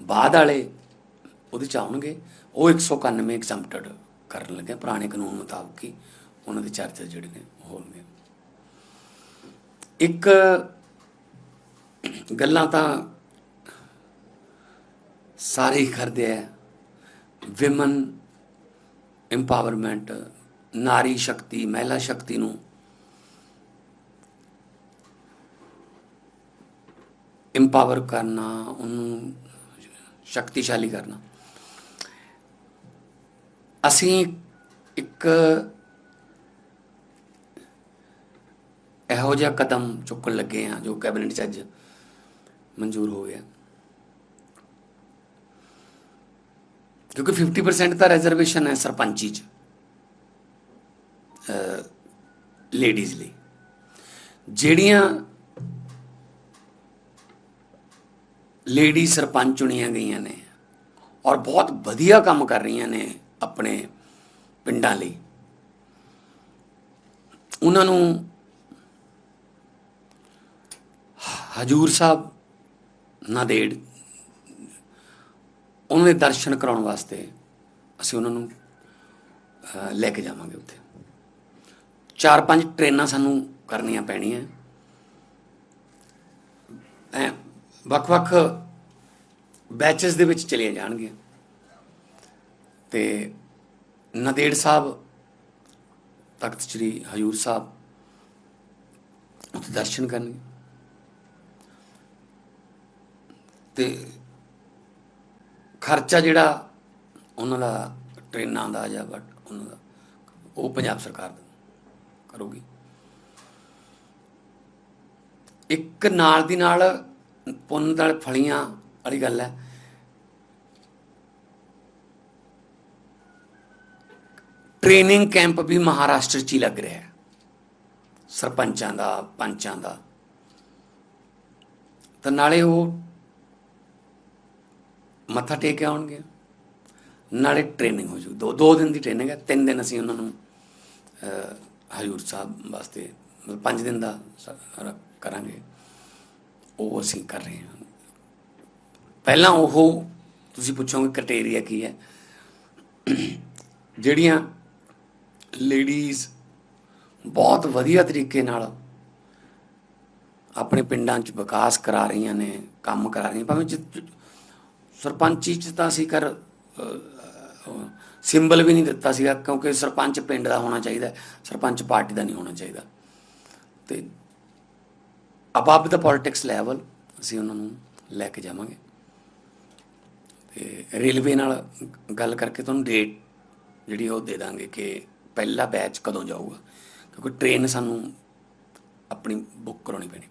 ਬਾਅਦ ਵਾਲੇ ਉਹਦੇ ਚ ਆਉਣਗੇ, ਉਹ 191 ਐਗਜ਼ੈਂਪਟਡ ਕਰਨ ਲੱਗੇ ਪੁਰਾਣੇ ਕਾਨੂੰਨ ਮੁਤਾਬਕ ਹੀ ਉਹਨਾਂ ਦੇ ਚਾਰਜਸ ਜਿਹੜੇ ਨੇ ਉਹ ਹੋਣਗੇ। ਇੱਕ ਗੱਲਾਂ ਤਾਂ ਸਾਰੇ ਹੀ ਕਰਦੇ ਆ ਵਿਮਨ ਇੰਪਾਵਰਮੈਂਟ ਨਾਰੀ ਸ਼ਕਤੀ, ਮਹਿਲਾ ਸ਼ਕਤੀ ਨੂੰ ਇੰਪਾਵਰ ਕਰਨਾ, ਉਹਨੂੰ ਸ਼ਕਤੀਸ਼ਾਲੀ ਕਰਨਾ। ਅਸੀਂ ਇੱਕ ਇਹੋ ਜਿਹਾ ਕਦਮ ਚੁੱਕਣ ਲੱਗੇ ਆ ਜੋ ਕੈਬਨਿਟ 'ਚ ਅੱਜ ਮਨਜ਼ੂਰ ਹੋ ਗਿਆ। ਕਿਉਂਕਿ 50% ਤਾਂ ਰਿਜ਼ਰਵੇਸ਼ਨ ਹੈ ਸਰਪੰਚੀ 'ਚ ਲੇਡੀਜ਼ ਲਈ। ਜਿਹੜੀਆਂ ਲੇਡੀ ਸਰਪੰਚ ਚੁਣੀਆਂ ਗਈਆਂ ਨੇ ਔਰ ਬਹੁਤ ਵਧੀਆ ਕੰਮ ਕਰ ਰਹੀਆਂ ਨੇ ਆਪਣੇ ਪਿੰਡਾਂ ਲਈ। ਉਹਨਾਂ ਨੂੰ ਹਜੂਰ ਸਾਹਿਬ ਨਾਦੇੜ ਉਹਨਾਂ ਦੇ ਦਰਸ਼ਨ ਕਰਾਉਣ ਵਾਸਤੇ ਅਸੀਂ ਉਹਨਾਂ ਨੂੰ ਲੈ ਕੇ ਜਾਵਾਂਗੇ ਉੱਥੇ। ਚਾਰ ਪੰਜ ਟ੍ਰੇਨਾਂ ਸਾਨੂੰ ਕਰਨੀਆਂ ਪੈਣੀਆਂ। ਐ ਵੱਖ-ਵੱਖ ਬੈਚਸ ਦੇ ਵਿੱਚ ਚਲੀਆਂ ਜਾਣਗੀਆਂ। ਤੇ ਨਦੇੜ ਸਾਹਿਬ, ਤਖਤ ਸ੍ਰੀ ਹਜੂਰ ਸਾਹਿਬ ਉੱਥੇ ਦਰਸ਼ਨ ਕਰਨਗੇ। ਤੇ ਖਰਚਾ ਜਿਹੜਾ ਉਹਨਾਂ ਦਾ ਟ੍ਰੇਨਾਂ ਦਾ ਜਾਂ ਬਟ ਉਹਨਾਂ ਦਾ, ਉਹ ਪੰਜਾਬ ਸਰਕਾਰ ਕਰੂਗੀ। ਇੱਕ ਨਾਲ ਦੀ ਨਾਲ ਪੁੰਨ ਨਾਲ ਫਲੀਆਂ ਵਾਲੀ ਗੱਲ ਹੈ। ਟ੍ਰੇਨਿੰਗ ਕੈਂਪ ਵੀ ਮਹਾਰਾਸ਼ਟਰ 'ਚ ਹੀ ਲੱਗ ਰਿਹਾ ਹੈ। ਸਰਪੰਚਾਂ ਦਾ, ਪੰਚਾਂ ਦਾ। ਤਾਂ ਨਾਲੇ ਉਹ ਮੱਥਾ ਟੇਕ ਕੇ ਆਉਣਗੇ। ਨਾਲੇ ਟ੍ਰੇਨਿੰਗ ਹੋ ਜੂ। ਦੋ ਦੋ ਦਿਨ ਦੀ ਟ੍ਰੇਨਿੰਗ ਹੈ। ਤਿੰਨ ਦਿਨ ਅਸੀਂ ਉਹਨਾਂ ਨੂੰ ਹਜ਼ੂਰ ਸਾਹਿਬ ਵਾਸਤੇ ਮਤਲਬ ਪੰਜ ਦਿਨ ਦਾ ਕਰਾਂਗੇ। ਉਹ ਅਸੀਂ ਕਰ ਰਹੇ ਹਾਂ। ਪਹਿਲਾਂ ਉਹ ਤੁਸੀਂ ਪੁੱਛੋਗੇ ਕ੍ਰਾਈਟੇਰੀਆ ਕੀ ਹੈ। ਜਿਹੜੀਆਂ ਲੇਡੀਜ਼ ਬਹੁਤ ਵਧੀਆ ਤਰੀਕੇ ਨਾਲ ਆਪਣੇ ਪਿੰਡਾਂ 'ਚ ਵਿਕਾਸ ਕਰਾ ਰਹੀਆਂ ਨੇ, ਕੰਮ ਕਰਾ ਰਹੀਆਂ ਭਾਵੇਂ ਸਰਪੰਚੀ 'ਚ ਤਾਂ ਅਸੀਂ ਕਰ ਸਿੰਬਲ ਵੀ ਨਹੀਂ ਦਿੱਤਾ ਸੀਗਾ, ਕਿਉਂਕਿ ਸਰਪੰਚ ਪਿੰਡ ਦਾ ਹੋਣਾ ਚਾਹੀਦਾ, ਸਰਪੰਚ ਪਾਰਟੀ ਦਾ ਨਹੀਂ ਹੋਣਾ ਚਾਹੀਦਾ। ਤੇ ਅਬਵ ਦਾ ਪੋਲਿਟਿਕਸ ਲੈਵਲ ਅਸੀਂ ਉਹਨਾਂ ਨੂੰ ਲੈ ਕੇ ਜਾਵਾਂਗੇ। ਤੇ ਰੇਲਵੇ ਨਾਲ ਗੱਲ ਕਰਕੇ ਤੁਹਾਨੂੰ ਡੇਟ ਜਿਹੜੀ ਉਹ ਦੇ ਦਾਂਗੇ ਕਿ ਪਹਿਲਾ ਬੈਚ ਕਦੋਂ ਜਾਊਗਾ। ਕਿਉਂਕਿ ਟ੍ਰੇਨ ਸਾਨੂੰ ਆਪਣੀ ਬੁੱਕ ਕਰਾਉਣੀ ਪੈਣੀ।